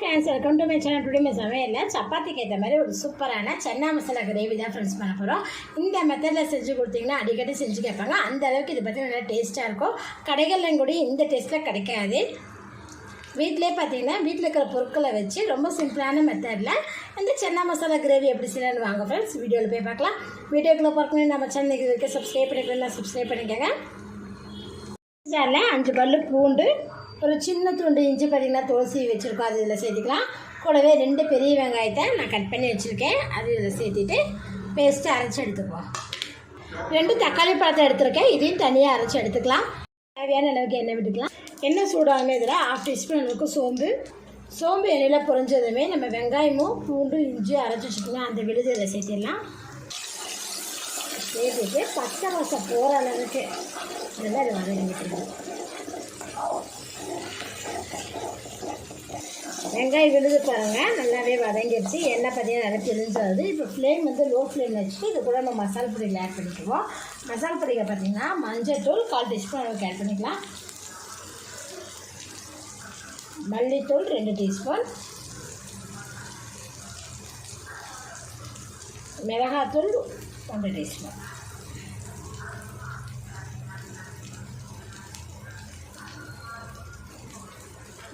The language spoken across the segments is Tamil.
Friends welcome to my channel today my சமையலில் சப்பாத்திக்கு ஏற்ற மாதிரி ஒரு சூப்பரான சன்னா மசாலா கிரேவி தான் ஃப்ரெண்ட்ஸ் பண்ண போகிறோம் இந்த மெத்தடில் செஞ்சு கொடுத்தீங்கன்னா அடிக்கடி செஞ்சு கேட்பாங்க. அந்த அளவுக்கு இது பற்றி நல்லா டேஸ்ட்டாக இருக்கும். கடைகள்லையும் கூட இந்த டேஸ்ட்டில் கிடைக்காது. வீட்டிலே பார்த்தீங்கன்னா வீட்டில் இருக்கிற பொருட்களை வச்சு ரொம்ப சிம்பிளான மெத்தடில் இந்த சென்னா மசாலா கிரேவி எப்படி செய்யணும்னு வாங்க ஃப்ரெண்ட்ஸ் வீடியோவில் போய் பார்க்கலாம். வீடியோக்குள்ளே பார்க்கணும் நம்ம சேனலுக்கு இருக்க சப்ஸ்கிரைப் பண்ணிக்கலாம் சப்ஸ்கிரைப் பண்ணிக்கோங்க. சேனலில் அஞ்சு பல்லு பூண்டு ஒரு சின்ன துண்டு இஞ்சி பார்த்தீங்கன்னா துளசி வச்சுருக்கோம் அது இதில் சேர்த்துக்கலாம். கூடவே ரெண்டு பெரிய வெங்காயத்தை நான் கட் பண்ணி வச்சுருக்கேன். அது இதில் சேர்த்துட்டு பேஸ்ட்டு அரைச்சி எடுத்துக்குவோம். ரெண்டு தக்காளி பழத்தை எடுத்திருக்கேன். இதையும் தனியாக அரைச்சி எடுத்துக்கலாம். தேவையான அளவுக்கு எண்ணெய் விட்டுக்கலாம். எண்ணெய் சூடாகவே இதில் ஹாஃப் டீஸ்பூன் அளவுக்கு சோம்பு. சோம்பு எண்ணெயில் புரிஞ்சதுமே நம்ம வெங்காயமும் பூண்டும் இஞ்சி அரைச்சி வச்சுக்கலாம். அந்த விழுது இதில் சேர்த்திடலாம். சேர்த்துட்டு பச்சை வாசம் போகிற அளவுக்கு இதெல்லாம் இது வதங்கிட்டு வெங்காயம் விழுது பாருங்கள் நல்லாவே வதங்கிடுச்சு. எண்ணெய் பார்த்தீங்கன்னா நல்லா பிரிஞ்சு வருது இப்போ ஃப்ளேம் வந்து லோ ஃப்ளேம் வச்சுட்டு இது கூட நம்ம மசாலா பொடியில் ஆட் பண்ணிக்குவோம். மசால் பொடியில் பார்த்தீங்கன்னா மஞ்சள் தூள் கால் டீஸ்பூன் அளவுக்கு ஆட் பண்ணிக்கலாம். மல்லித்தூள் ரெண்டு டீஸ்பூன். மிளகாத்தூள் ஒன்று டீஸ்பூன்.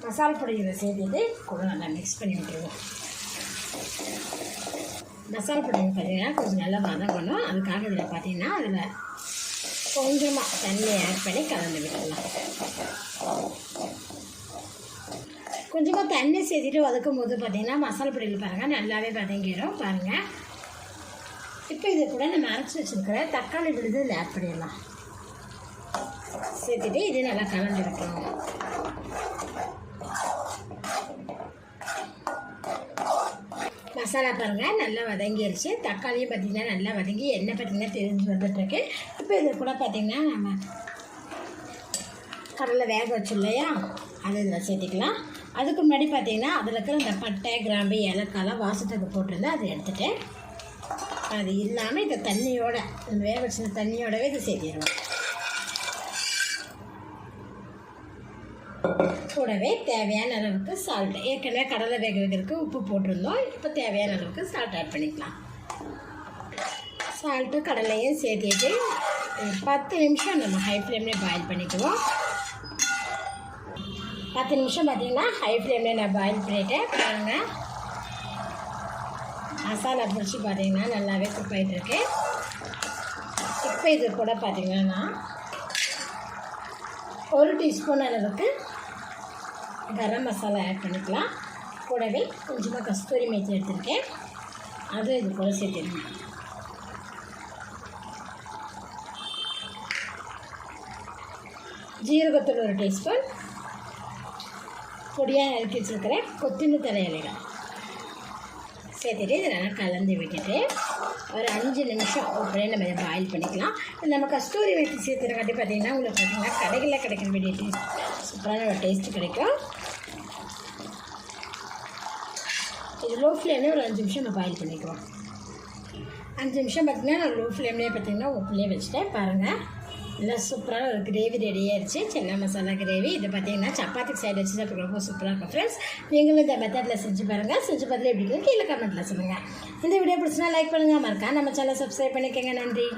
மசால் பொடியில் சேர்த்துட்டு கூட நல்லா மிக்ஸ் பண்ணி விட்டுருவோம். மசால் பொடி பார்த்தீங்கன்னா கொஞ்சம் நல்லா வதங்கணும். அதுக்காக இதில் பார்த்தீங்கன்னா அதில் கொஞ்சமாக தண்ணி ஆட் பண்ணி கலந்து விட்டுடலாம். கொஞ்சமாக தண்ணி சேர்த்துட்டு வதக்கும் போது பார்த்திங்கன்னா மசாலா பொடியில் பாருங்கள் நல்லாவே வதங்கிடும் பாருங்கள் இப்போ இது கூட நம்ம அரைச்சி வச்சுருக்கிற தக்காளி விழுது இதில் ஆட் பண்ணிடலாம். சேர்த்துட்டு இது நல்லா கலந்து விட்டுருவோம் மசாலா பாருங்கள் நல்லா வதங்கிடுச்சு தக்காளியும் பார்த்திங்கன்னா நல்லா வதங்கி எண்ணெய் பார்த்திங்கன்னா தெரிஞ்சு வந்துட்டுருக்கு. இப்போ இது கூட பார்த்திங்கன்னா நம்ம கடலை வேக வச்சு இல்லையா? அது இதில் சேர்த்திக்கலாம். அதுக்கு முன்னாடி பார்த்திங்கன்னா அதில் இருக்கிற இந்த பட்டை கிராம்பு ஏலக்காய்லாம் வாசத்துக்கு போட்டிருந்தேன் அதை எடுத்துகிட்டேன் அது இல்லாமல் இந்த தண்ணியோட இந்த வேக வச்ச தண்ணியோடவே இதை சேர்த்திடுவோம். கூடவே தேவையான அளவுக்கு சால்ட் ஏற்கனவே கடலை வேக வைக்கிறதுக்கு உப்பு போட்டிருந்தோம். இப்போ தேவையான அளவுக்கு சால்ட் ஆட் பண்ணிக்கலாம். சால்ட்டு கடலையும் சேர்த்திட்டு பத்து நிமிஷம் நம்ம ஹை ஃப்ளேம்லேயே பாயில் பண்ணிக்குவோம். பத்து நிமிஷம் பார்த்தீங்கன்னா ஹை ஃப்ளேம்லேயே நான் பாயில் பண்ணிவிட்டேன் பாருங்கள் மசாலா பிடிச்சி பார்த்தீங்கன்னா நல்லாவே குக் ஆகிட்டுருக்கு இப்போ இது கூட பார்த்தீங்கன்னா ஒரு டீஸ்பூன் அளவுக்கு கரம் மசாலா ஆட் பண்ணிக்கலாம். கூடவே கொஞ்சமாக கஸ்தூரி மேய்ச்சி எடுத்திருக்கேன். அதுவும் இது கூட சேர்த்துருங்க ஜீரகத்தூள் ஒரு டீஸ்பூன். பொடியாக நறுக்கி வச்சுருக்கிறேன் தலை தலையிலைகள் சேர்த்துட்டு இதை நல்லா கலந்து விட்டுட்டு ஒரு அஞ்சு நிமிஷம் அப்படியே நம்ம இதை பாயில் பண்ணிக்கலாம். நம்ம கஸ்தூரி வெட்டி சேர்த்துறக்காட்டி பார்த்தீங்கன்னா உங்களுக்கு பார்த்தீங்கன்னா கடைகளில் கிடைக்கிற வேண்டிய டேஸ்ட் சூப்பரான ஒரு டேஸ்ட் கிடைக்கும். இது லோ ஃப்ளேம்லேயே ஒரு அஞ்சு நிமிஷம் நம்ம பாயில் பண்ணிக்குவோம் அஞ்சு நிமிஷம் பார்த்தீங்கன்னா நான் லோ ஃப்ளேம்லேயே பார்த்தீங்கன்னா உப்புலேயே வச்சுட்டேன். பாருங்கள் நல்லா சூப்பரான ஒரு கிரேவி ரெடி ஆயிடுச்சு சின்ன மசாலா கிரேவி இது பார்த்தீங்கன்னா சப்பாத்தி சைடு வச்சு சாப்பிட்ற ரொம்ப சூப்பராக இருக்கும் ஃப்ரெண்ட்ஸ் நீங்களும் இந்த மெத்தடில் செஞ்சு பாருங்கள் செஞ்சு பார்த்துட்டு எப்படி இருக்குன்னு கீழே கமெண்ட்டில் சொல்லுங்கள் இந்த வீடியோ பிடிச்சினா லைக் பண்ணுங்கள் மறக்காம நம்ம சேனல் சப்ஸ்கிரைப் பண்ணிக்கோங்க. நன்றி.